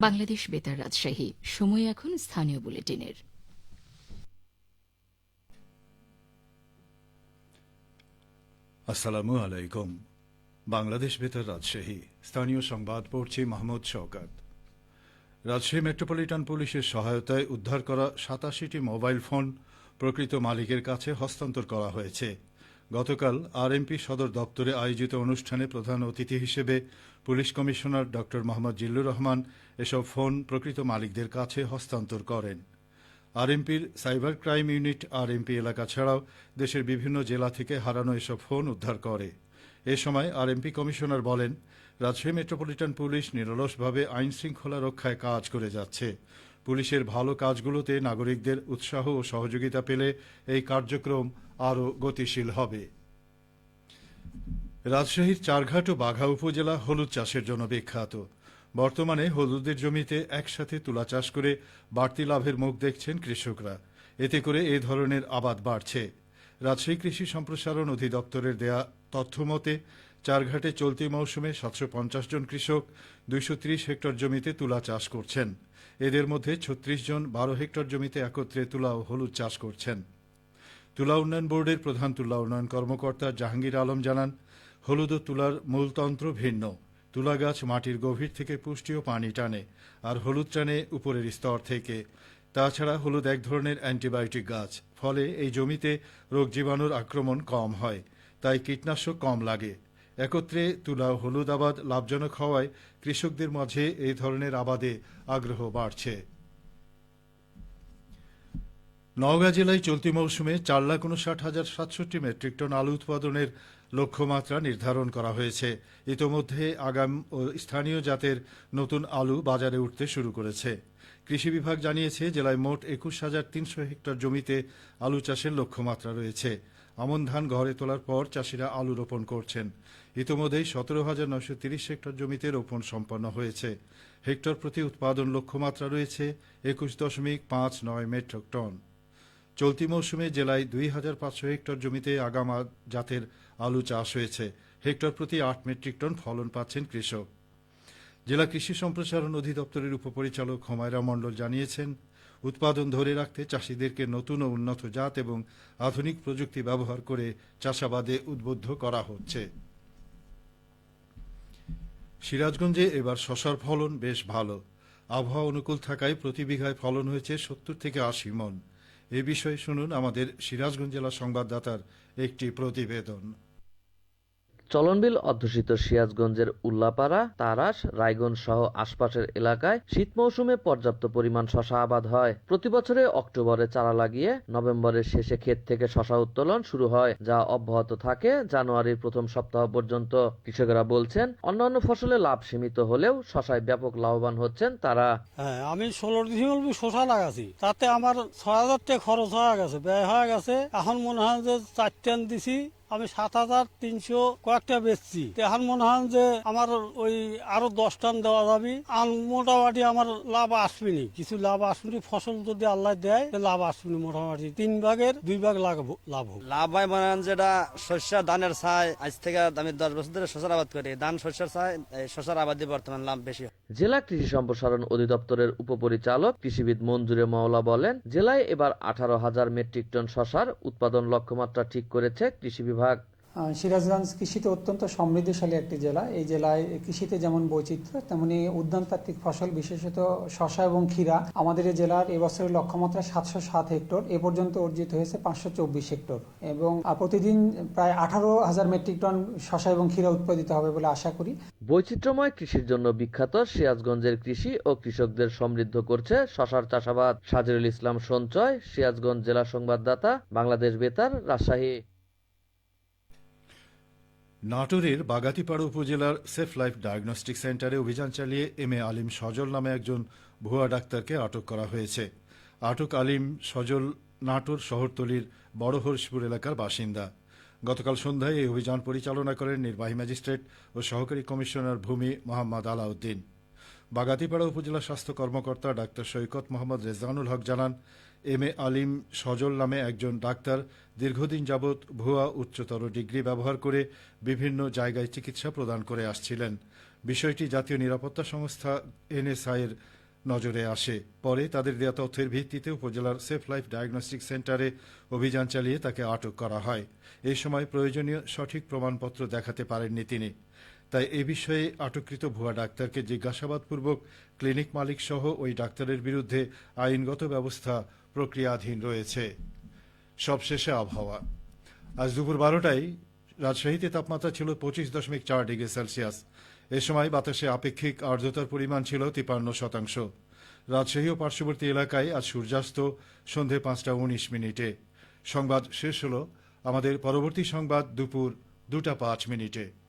বাংলাদেশ বেতার রাজশাহী। সময় এখন স্থানীয় বুলেটিনের। আসসালামু আলাইকুম। বাংলাদেশ বেতার রাজশাহী। স্থানীয় সংবাদ পড়ছি মাহমুদ শওকাত। রাজশাহী মেট্রোপলিটন পুলিশের সহায়তায় উদ্ধার করা সাতাশিটি মোবাইল ফোন প্রকৃত মালিকের কাছে হস্তান্তর করা হয়েছে। গতকাল আরএমপি সদর দপ্তরে আয়োজিত অনুষ্ঠানে প্রধান অতিথি হিসেবে পুলিশ কমিশনার ড মোহাম্মদ জিল্লুর রহমান এসব ফোন প্রকৃত মালিকদের কাছে হস্তান্তর করেন। আরএমপির সাইবার ক্রাইম ইউনিট আরএমপি এলাকা ছাড়াও দেশের বিভিন্ন জেলা থেকে হারানো এসব ফোন উদ্ধার করে। এ সময় আরএমপি কমিশনার বলেন, রাজশাহী মেট্রোপলিটন পুলিশ নিরলসভাবে আইন শৃঙ্খলা রক্ষায় কাজ করে যাচ্ছে। পুলিশের ভালো কাজগুলোতে নাগরিকদের উৎসাহ ও সহযোগিতা পেলে এই কার্যক্রম আরও গতিশীল হবে। রাজশাহীর চারঘাট ও বাঘা উপজেলা হলুদ চাষের জন্য বিখ্যাত। বর্তমানে হলুদের জমিতে একসাথে তুলা চাষ করে বাড়তি লাভের মুখ দেখছেন কৃষকরা। এতে করে এ ধরনের আবাদ বাড়ছে। রাজশাহী কৃষি সম্প্রসারণ অধিদপ্তরের দেয়া তথ্য মতে, চারঘাটে চলতি মৌসুমে সাতশো পঞ্চাশ জন কৃষক, দুইশো ত্রিশ হেক্টর জমিতে তুলা চাষ করছেন। এদের মধ্যে ছত্রিশ জন বারো হেক্টর জমিতে একত্রে তুলা ও হলুদ চাষ করছেন। তুলা উন্নয়ন বোর্ডের প্রধান তুলা উন্নয়ন কর্মকর্তা জাহাঙ্গীর আলম জানান, হলুদ ও তুলার মূলতন্ত্র ভিন্ন। তুলা গাছ মাটির গভীর থেকে পুষ্টি ও পানি টানে আর হলুদ টানে উপরের স্তর থেকে। তাছাড়া হলুদ এক ধরনের অ্যান্টিবায়োটিক গাছ, ফলে এই জমিতে রোগ জীবাণুর আক্রমণ কম হয়, তাই কীটনাশক কম লাগে। একত্রে তুলা হলুদ আবাদ লাভজনক হওয়ায় কৃষকদের মাঝে এই ধরনের আবাদে আগ্রহ বাড়ছে। নওগাঁ জেলায় চলতি মৌসুমে চার লাখ উনষাট হাজার সাতষট্টি মেট্রিক টন আলু উৎপাদনের লক্ষ্যমাত্রা নির্ধারণ করা হয়েছে। ইতোমধ্যে আগাম ও স্থানীয় জাতের নতুন আলু বাজারে উঠতে শুরু করেছে। কৃষি বিভাগ জানিয়েছে, জেলায় মোট একুশ হাজার তিনশো হেক্টর জমিতে আলু চাষের লক্ষ্যমাত্রা রয়েছে। আমন ধান ঘরে তোলার পর চাষিরা আলু রোপণ করছেন। ইতোমধ্যেই সতেরো হাজার নয়শো তিরিশ হেক্টর জমিতে রোপণ সম্পন্ন হয়েছে। হেক্টর প্রতি উৎপাদন লক্ষ্যমাত্রা রয়েছে একুশ দশমিক পাঁচ নয় মেট্রিক টন। চলতি মৌসুমে জেলায় দুই হাজার পাঁচশো হেক্টর জমিতে আগাম জাতের আলু চাষ হয়েছে। হেক্টর প্রতি আট মেট্রিক টন ফলন পাচ্ছেন কৃষক। জেলা কৃষি সম্প্রসারণ অধিদপ্তরের উপপরিচালক হুমায়রা মণ্ডল জানিয়েছেন, উৎপাদন ধরে রাখতে চাষিদেরকে নতুন ও উন্নত জাত এবং আধুনিক প্রযুক্তি ব্যবহার করে চাষাবাদে উদ্বুদ্ধ করা হচ্ছে। সিরাজগঞ্জে এবার শশার ফলন বেশ ভালো। আবহাওয়া অনুকূল থাকায় প্রতি বিঘায় ফলন হয়েছে সত্তর থেকে আশি মন। এ বিষয়ে শুনুন আমাদের সিরাজগঞ্জ জেলা সংবাদদাতার একটি প্রতিবেদন। চলনবিল অধ্যুষিত সিরাজগঞ্জের উল্লাপাড়া, তারাস, রায়গঞ্জ সহ আশপাশের এলাকায় শীত মৌসুমে পর্যাপ্ত পরিমাণ শশা আবাদ হয়। প্রতি বছরে অক্টোবরে চারা লাগিয়ে নভেম্বরের শেষে ক্ষেত থেকে শশা উত্তোলন শুরু হয়, যা অব্যাহত থাকে জানুয়ারির প্রথম সপ্তাহ পর্যন্ত। কৃষকেরা বলছেন, অন্যান্য ফসলে লাভ সীমিত হলেও শশায় ব্যাপক লাভবান হচ্ছেন তারা। হ্যাঁ আমি ষোলো ডিসেম্বর শশা লাগাছি তাতে আমার ছয় হাজার টাকা খরচ হয়ে গেছে, ব্যয় হয়ে গেছে। এখন মনে হয় যে চারটেন দিছি আমি সাত হাজার তিনশো কয়েকটা বেচছি। এখন মনে হয় যে আমার ওই আরও দশ টান দেওয়া যাবে। আর মোটামুটি আমার লাভ আসবেনি। কিছু লাভ আসবেনি। ফসল যদি আল্লাহ দেয় লাভ আসবেনি মোটামুটি। তিন ভাগের দুই ভাগ লাভ লাভ হোক। লাভ হয় মনে হয় যেটা শস্য ধানের ছাই আজ থেকে আমি দশ বছর ধরে শশার আবাদ করি। ধান শস্যের ছাই এই শশার আবাদে বর্তমান লাভ বেশি হয়। জেলা কৃষি সম্প্রসারণ অধিদপ্তরের উপপরিচালক কৃষিবিদ মঞ্জুরে মাওলা বলেন জেলায় এবার আঠারো হাজার মেট্রিক টন শশার উৎপাদন লক্ষ্যমাত্রা ঠিক করেছে কৃষি বিভাগ আহ, সিরাজগঞ্জ কৃষিতে অত্যন্ত সমৃদ্ধশালী একটি জেলা। এই জেলায় কৃষিতে যেমন বৈচিত্র্য তেমনি উদ্যানতাত্ত্বিক ফসল বিশেষত শশা এবং ক্ষীরা। আমাদের এই জেলার এবছরের লক্ষ্যমাত্রা সাতশো সাত হেক্টর। এ পর্যন্ত অর্জিত হয়েছে পাঁচশো চব্বিশ হেক্টর এবং প্রতিদিন প্রায় আঠারো হাজার মেট্রিক টন শশা এবং ক্ষীরা উৎপাদিত হবে বলে আশা করি। বৈচিত্র্যময় কৃষির জন্য বিখ্যাত সিরাজগঞ্জের কৃষি ও কৃষকদের সমৃদ্ধ করছে শশার চাষাবাদ। সাজিরুল ইসলাম সঞ্চয় সিরাজগঞ্জ জেলা সংবাদদাতা বাংলাদেশ বেতার রাজশাহী। নাটোরের বাগাতিপাড়া উপজেলার সেফ লাইফ ডায়াগনস্টিক সেন্টারে অভিযান চালিয়ে এম এ আলিম সজল নামে একজন ভুয়া ডাক্তারকে আটক করা হয়েছে। আটক আলিম সজল নাটোর শহরতলির বড় এলাকার বাসিন্দা। গতকাল সন্ধ্যায় এই অভিযান পরিচালনা করেন নির্বাহী ম্যাজিস্ট্রেট ও সহকারী কমিশনার ভূমি মোহাম্মদ আলাউদ্দিন। বাগাতিপাড়া উপজেলা স্বাস্থ্য কর্মকর্তা ডাক্তার সৈকত মোহাম্মদ রেজওয়ানুল হক জানান এম এ আলিম সজল নামে একজন ডাক্তার দীর্ঘদিন যাবৎ ভুয়া উচ্চতর ডিগ্রি ব্যবহার করে বিভিন্ন জায়গায় চিকিৎসা প্রদান করে আসছিলেন। বিষয়টি জাতীয় নিরাপত্তা সংস্থা এনএসআই এর নজরে আসে। পরে তাদের দেওয়া তথ্যের ভিত্তিতে উপজেলার সেফ লাইফ ডায়াগনস্টিক সেন্টারে অভিযান চালিয়ে তাকে আটক করা হয়। এই সময় প্রয়োজনীয় সঠিক প্রমাণপত্র দেখাতে পারেননি তিনি। তাই এ বিষয়ে আটককৃত ভুয়া ডাক্তারকে জিজ্ঞাসাবাদপূর্বক ক্লিনিক মালিক সহ ওই ডাক্তারের বিরুদ্ধে আইনগত ব্যবস্থা প্রক্রিয়াধীন রয়েছে। সবশেষে আবহাওয়া। আজ দুপুর বারোটায় রাজশাহীতে তাপমাত্রা ছিল পঁচিশ দশমিক চার ডিগ্রি সেলসিয়াস। এ সময় বাতাসে আপেক্ষিক আর্দ্রতার পরিমাণ ছিল তিপান্ন শতাংশ। রাজশাহী ও পার্শ্ববর্তী এলাকায় আজ সূর্যাস্ত, সন্ধে পাঁচটা উনিশ মিনিটে। সংবাদ শেষ হল আমাদের পরবর্তী সংবাদ দুপুর দুটা পাঁচ মিনিটে।